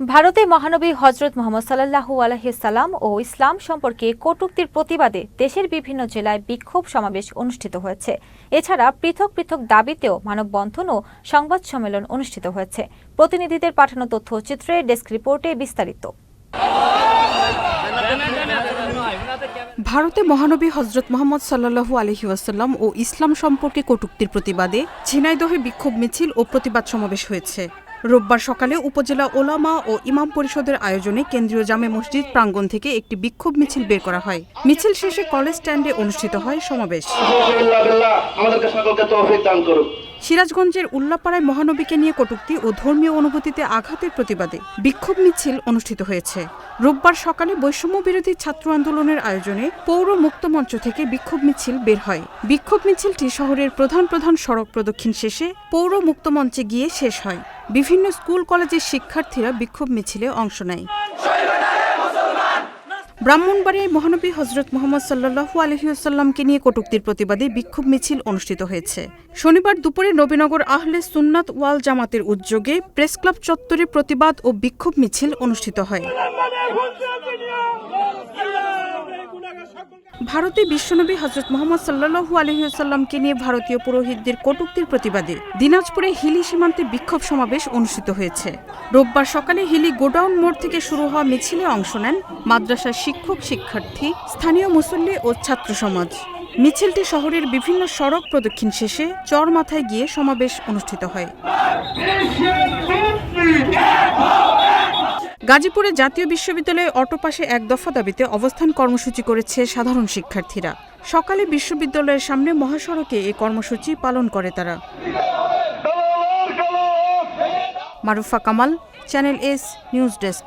ভারতে মহানবী হজরত মোহাম্মদ সাল্লাহু আলহিসাল্লাম ও ইসলাম সম্পর্কে কটূক্তির প্রতিবাদে দেশের বিভিন্ন জেলায় বিক্ষোভ সমাবেশ অনুষ্ঠিত হয়েছে। এছাড়া পৃথক পৃথক দাবিতেও মানববন্ধন ও সংবাদ সম্মেলন অনুষ্ঠিত হয়েছে। প্রতিনিধিদের পাঠানো তথ্য তথ্যচিত্রে ডেস্ক রিপোর্টে বিস্তারিত। ভারতে মহানবী হজরত মোহাম্মদ সাল্লাহু আলহি ওয়াসাল্লাম ও ইসলাম সম্পর্কে কটূক্তির প্রতিবাদে ঝিনাইদহে বিক্ষোভ মিছিল ও প্রতিবাদ সমাবেশ হয়েছে। রোববার সকালে উপজেলা ওলামা ও ইমাম পরিষদের আয়োজনে কেন্দ্রীয় জামে মসজিদ প্রাঙ্গণ থেকে একটি বিক্ষোভ মিছিল বের করা হয়। মিছিল শেষে কলেজ স্ট্যান্ডে অনুষ্ঠিত হয় সমাবেশ। সিরাজগঞ্জের উল্লাপাড়ায় মহানবীকে নিয়ে কটূক্তি ও ধর্মীয় অনুভূতিতে আঘাতের প্রতিবাদে বিক্ষোভ মিছিল অনুষ্ঠিত হয়েছে। রোববার সকালে বৈষম্য বিরোধী ছাত্র আন্দোলনের আয়োজনে পৌর মুক্ত মঞ্চ থেকে বিক্ষোভ মিছিল বের হয়। বিক্ষোভ মিছিলটি শহরের প্রধান প্রধান সড়ক প্রদক্ষিণ শেষে পৌর মুক্ত মঞ্চে গিয়ে শেষ হয়। বিভিন্ন স্কুল, কলেজের শিক্ষার্থীরা বিক্ষোভ মিছিলে অংশ নেয়। ব্রাহ্মণবাড়িয়ায় মহানবী হজরত মোহাম্মদ সাল্লাহু আলহিউসাল্লামকে নিয়ে কটূক্তির প্রতিবাদে বিক্ষোভ মিছিল অনুষ্ঠিত হয়েছে। শনিবার দুপুরে নবীনগর আহলে সুন্নাত ওয়াল জামাতের উদ্যোগে প্রেস ক্লাব চত্বরে প্রতিবাদ ও বিক্ষোভ মিছিল অনুষ্ঠিত হয়। ভারতে বিশ্বনবী হজরত মোহাম্মদ সাল্লাহু আলহিউসাল্লামকে নিয়ে ভারতীয় পুরোহিতদের কটূক্তির প্রতিবাদে দিনাজপুরে হিলি সীমান্তে বিক্ষোভ সমাবেশ অনুষ্ঠিত হয়েছে। রোববার সকালে হিলি গোডাউন মোড় থেকে শুরু হওয়া মিছিলে অংশ নেন মাদ্রাসার শিক্ষক, শিক্ষার্থী, স্থানীয় মুসল্লি ও ছাত্র সমাজ। মিছিলটি শহরের বিভিন্ন সড়ক প্রদক্ষিণ শেষে চর মাথায় গিয়ে সমাবেশ অনুষ্ঠিত হয়। গাজীপুরে জাতীয় বিশ্ববিদ্যালয়ে অটোপাশে এক দফা দাবিতে অবস্থান কর্মসূচি করেছে সাধারণ শিক্ষার্থীরা। সকালে বিশ্ববিদ্যালয়ের সামনে মহাসড়কে এই কর্মসূচি পালন করে তারা। Marufa Kamal, channel S, news desk.